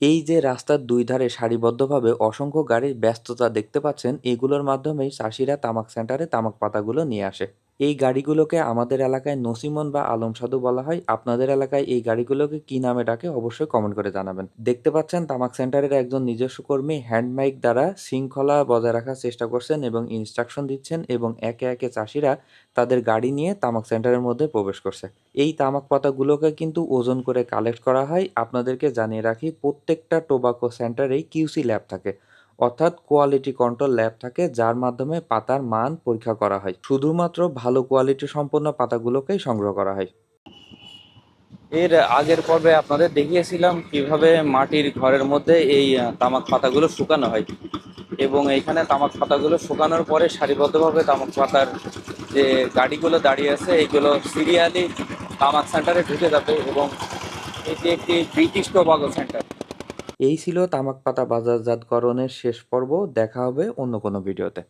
এই যে রাস্তার দুই ধারে সারিবদ্ধভাবে অসংখ্য গাড়ির ব্যস্ততা দেখতে পাচ্ছেন, এগুলোর মাধ্যমেই চাষিরা তামাক সেন্টারে তামাক পাতাগুলো নিয়ে আসে। এই গাড়িগুলোকে আমাদের এলাকায় নসিমন বা আলম সাধু বলা হয়। আপনাদের এলাকায় এই গাড়িগুলোকে কি নামে ডাকে অবশ্যই কমেন্ট করে জানাবেন। দেখতে পাচ্ছেন তামাক সেন্টারের একজন নিজস্ব কর্মী হ্যান্ড মাইক দ্বারা শৃঙ্খলা বজায় রাখার চেষ্টা করছেন এবং ইনস্ট্রাকশন দিচ্ছেন এবং একে একে চাষিরা তাদের গাড়ি নিয়ে তামাক সেন্টারের মধ্যে প্রবেশ করছে। এই তামাক পাতাগুলোকে কিন্তু ওজন করে কালেক্ট করা হয়। আপনাদেরকে জানিয়ে রাখি, প্রত্যেকটা টোবাকো সেন্টারেই কিউসি ল্যাব থাকে। অর্থাৎ কোয়ালিটি কন্ট্রোল ল্যাব থাকে, যার মাধ্যমে পাতার মান পরীক্ষা করা হয়। শুধুমাত্র ভালো কোয়ালিটি সম্পন্ন পাতাগুলোকেই সংগ্রহ করা হয়। এর আগের পর্বে আপনাদের দেখিয়েছিলাম কীভাবে মাটির ঘরের মধ্যে এই তামাক পাতাগুলো শুকানো হয়। এবং এইখানে তামাক পাতাগুলো শুকানোর পরে সারিবদ্ধভাবে তামাক পাতার যে গাড়িগুলো দাঁড়িয়ে আছে এইগুলো সিরিয়ালি তামাক সেন্টারে ঢুকে যাবে এবং এটি একটি ব্রিটিশ টোবাগো সেন্টার। এই ছিল তামাক পাতা বাজারজাতকরণের শেষ পর্ব। দেখা হবে অন্য কোনো ভিডিওতে।